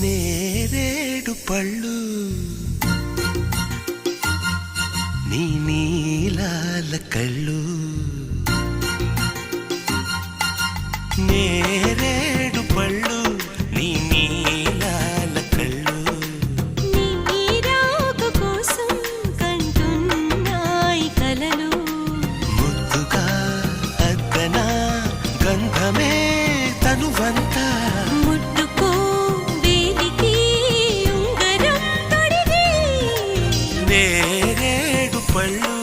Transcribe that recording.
నేరేడు పళ్ళు. నీ నీలాల కళ్ళు. నేరేడు పళ్ళు నీ నీలాల కళ్ళు. కోసం కంటున్నాయి కలలు. ముద్దుగా అద్దనా గంధమే తనువంతా. నేరేడు పళ్ళు